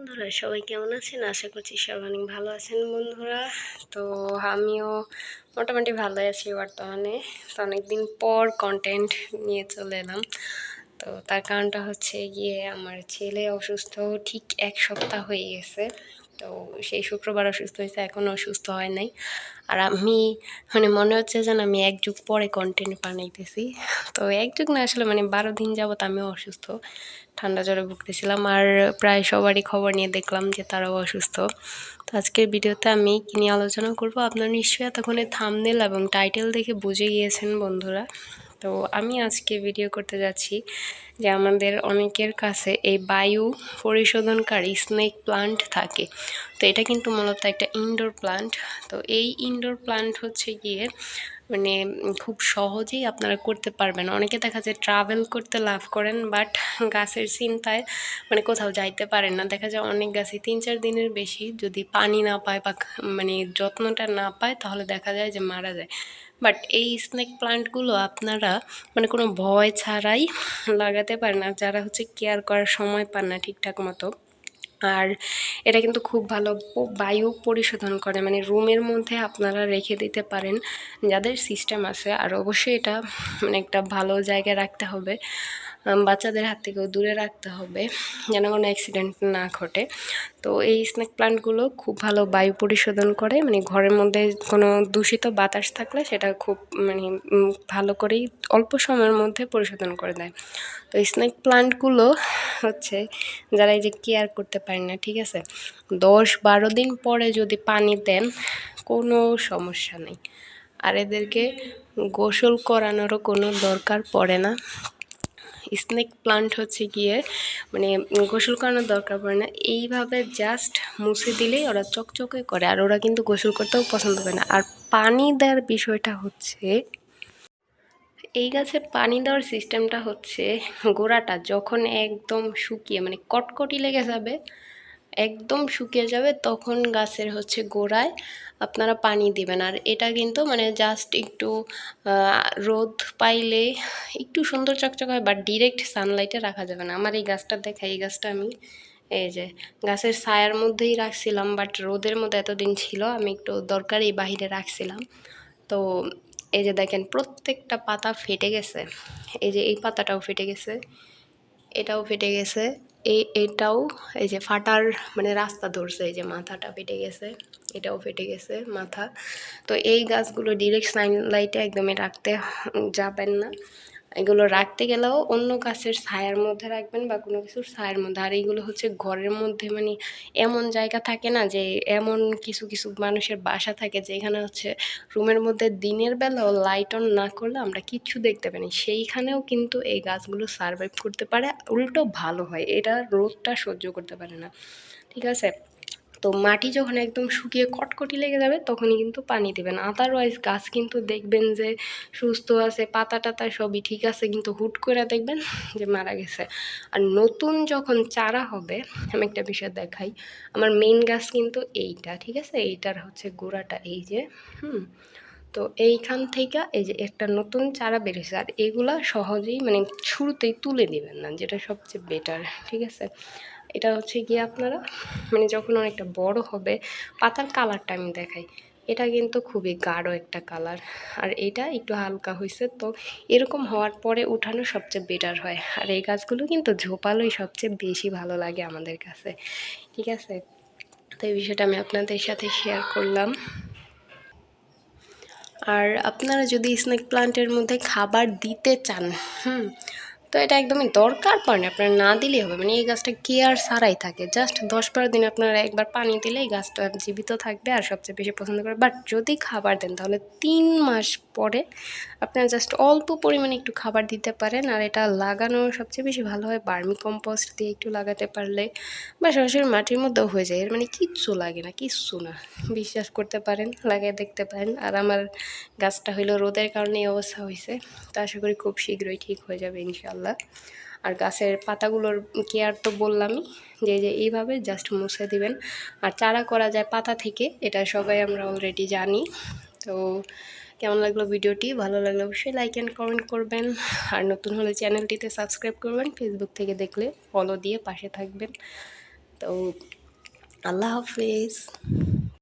বন্ধুরা, সবাই কেমন আছেন? আশা করছি সবাই অনেক ভালো আছেন বন্ধুরা। তো আমিও মোটামুটি ভালো আছি বর্তমানে। তো অনেকদিন পর কন্টেন্ট নিয়ে চলে এলাম। তো তার কারণটা হচ্ছে গিয়ে আমার ছেলে অসুস্থ, ঠিক এক সপ্তাহ হয়ে গেছে। তো সেই শুক্রবার অসুস্থ হয়েছে, এখনও অসুস্থ হয় নাই। আর আমি মানে মনে হচ্ছে যেন আমি এক যুগ পরে কন্টেন্ট বানাইতেছি। তো এক যুগ না, আসলে মানে বারো দিন যাবত আমিও অসুস্থ। ঠান্ডা জ্বরে ভুগতেছিলাম আর প্রায় সবারই খবর নিয়ে দেখলাম যে তারাও অসুস্থ। তো আজকের ভিডিওতে আমি কি নিয়ে আলোচনা করব? আপনারা নিশ্চয়ই এতক্ষণে থামনেল এবং টাইটেল দেখে বুঝে গিয়েছেন বন্ধুরা। তো আমি আজকে ভিডিও করতে যাচ্ছি যে আমাদের অনেকের কাছে এই বায়ু পরিশোধনকারী স্নেক প্লান্ট থাকে। তো এটা কিন্তু মূলত একটা ইনডোর প্লান্ট তো এই ইনডোর প্লান্ট হচ্ছে গিয়ে মানে খুব সহজেই আপনারা করতে পারবেন। অনেকে দেখা যায় ট্রাভেল করতে লাভ করেন বাট গাছের চিন্তায় মানে কোথাও যাইতে পারেন না। দেখা যায় অনেক গাছে তিন চার দিনের বেশি যদি পানি না পায় বা মানে যত্নটা না পায়, তাহলে দেখা যায় যে মারা যায়। বাট এই স্নেক প্লান্টগুলো আপনারা মানে কোনো ভয় ছাড়াই লাগাতে পারেন আর যারা হচ্ছে কেয়ার করার সময় পান না ঠিকঠাক মতো। আর এটা কিন্তু খুব ভালো বায়ু পরিশোধন করে। মানে রুমের মধ্যে আপনারা রেখে দিতে পারেন। যাদের সিস্টেম আছে। আর অবশ্যই এটা মানে একটা ভালো জায়গায় রাখতে হবে। বাচ্চাদের হাত থেকেও দূরে রাখতে হবে যেন কোনো অ্যাক্সিডেন্ট না ঘটে। তো এই স্নেক প্লান্টগুলো খুব ভালো বায়ু পরিশোধন করে মানে ঘরের মধ্যে কোনো দূষিত বাতাস থাকলে সেটা খুব মানে ভালো করেই অল্প সময়ের মধ্যে পরিশোধন করে দেয়। তো স্নেক প্লান্টগুলো হচ্ছে যারা এই যে কেয়ার করতে পারেন না, ঠিক আছে? দশ বারো দিন পরে যদি পানি দেন, কোনো সমস্যা নেই। আর এদেরকে গোসল করানোরও কোনো দরকার পড়ে না। স্নেক প্লান্ট হচ্ছে গিয়ে মানে গোসল করানোর দরকার পড়ে না। এইভাবে জাস্ট মুছে দিলেই ওরা চকচকে করে, আর ওরা কিন্তু গোসল করতেও পছন্দ করে না। আর পানি দেওয়ার বিষয়টা হচ্ছে, এই গাছে পানি দেওয়ার সিস্টেমটা হচ্ছে গোড়াটা যখন একদম শুকিয়ে মানে কটকটি লেগে যাবে একদম শুকিয়ে যাবে, তখন গাছের হচ্ছে গোড়ায় আপনারা পানি দিবেন। আর এটা কিন্তু মানে জাস্ট একটু রোদ পাইলে একটু সুন্দর চকচক হয় বাট ডিরেক্ট সানলাইটে রাখা যাবে না। আমার এই গাছটা দেখা, এই গাছটা আমি, এই যে গাছের ছায়ার মধ্যেই রাখছিলাম বাট রোদের মধ্যে এতদিন ছিল, আমি একটু দরকারি বাহিরে রাখছিলাম। তো এই যে দেখেন, প্রত্যেকটা পাতা ফেটে গেছে। এই যে এই পাতাটাও ফেটে গেছে, এটাও ফেটে গেছে। এই এটাও এই যে ফাটার মানে রাস্তা ধরছে, এই যে মাথাটা ফেটে গেছে, এটাও ফেটে গেছে মাথা। তো এই গাছগুলো ডিরেক্ট সানলাইটে একদমই রাখতে যাবেন না। এগুলো রাখতে গেলেও অন্য গাছের ছায়ার মধ্যে রাখবেন বা কোনো কিছুর ছায়ার মধ্যে। আর এইগুলো হচ্ছে ঘরের মধ্যে মানে এমন জায়গা থাকে না যে এমন কিছু কিছু মানুষের বাসা থাকে যে এখানে হচ্ছে রুমের মধ্যে দিনের বেলাও লাইট অন না করলে আমরা কিচ্ছু দেখতে পাই না। সেইখানেও কিন্তু এই গাছগুলো সারভাইভ করতে পারে, উল্টো ভালো হয়। এটা রোদটা সহ্য করতে পারে না। ঠিক আছে? তো মাটি যখন একদম শুকিয়ে কটকটি লেগে যাবে, তখনই কিন্তু পানি দেবেন। আদারওয়াইজ গাছ কিন্তু দেখবেন যে সুস্থ আছে, পাতা টাতা সবই ঠিক আছে, কিন্তু হুট করে দেখবেন যে মারা গেছে। আর নতুন যখন চারা হবে, আমি একটা বিষয় দেখাই, আমার মেন গাছ কিন্তু এইটা, ঠিক আছে? এইটার হচ্ছে গোড়াটা, এই যে, হুম তো এইখান থেকে এই যে একটা নতুন চারা বেরিয়েছে, আর এগুলা সহজেই মানে শুরুতেই তুলে নেবেন না, যেটা সবচেয়ে বেটার ঠিক আছে? এটা হচ্ছে গিয়ে আপনারা মানে যখন অনেকটা বড় হবে, পাতার কালারটা আমি দেখাই। এটা কিন্তু খুবই গাঢ় একটা কালার আর এটা একটু হালকা হয়েছে তো, এরকম হওয়ার পরে উঠানো সবচেয়ে বেটার হয়। আর এই গাছগুলো কিন্তু ঝোপালোই সবচেয়ে বেশি ভালো লাগে আমাদের কাছে, ঠিক আছে? তো এই বিষয়টা আমি আপনাদের সাথে শেয়ার করলাম। আর আপনারা যদি স্নেক প্লান্টের মধ্যে খাবার দিতে চান হুম তো এটা একদমই দরকার পড়ে না আপনার না দিলেই হবে। মানে এই গাছটা কেয়ার ছাড়াই থাকে? জাস্ট দশ বারো দিন আপনারা একবার পানি দিলেই গাছটা জীবিত থাকবে আর সবচেয়ে বেশি পছন্দ করে বাট যদি খাবার দেন, তাহলে তিন মাস পরে আপনারা জাস্ট অল্প পরিমাণে একটু খাবার দিতে পারেন। আর এটা লাগানো সবচেয়ে বেশি ভালো হয়, বার্মি কম্পোস্ট দিয়ে একটু লাগাতে পারলে। বা সরাসরি মাটির মধ্যেও হয়ে যায়, এর মানে কিচ্ছু লাগে না, কিচ্ছু না। বিশ্বাস করতে পারেন, লাগিয়ে দেখতে পারেন। আর আমার গাছটা হইল রোদের কারণে এই অবস্থা হয়েছে তো আশা করি খুব শীঘ্রই ঠিক হয়ে যাবে ইনশাল্লাহ আর গাছের পাতাগুলোর কেয়ার তো বললামই, যে যে, এইভাবে জাস্ট মুছে দিবেন। আর চারা করা যায় পাতা থেকে, এটা সবাই আমরা অলরেডি জানি। তো কেমন লাগল ভিডিওটি? ভালো লাগলে অবশ্যই লাইক অ্যান্ড কমেন্ট করবেন। আর নতুন হলে চ্যানেলটিতে সাবস্ক্রাইব করবেন ফেসবুক থেকে দেখলে ফলো দিয়ে পাশে থাকবেন। তো আল্লাহ হাফিজ।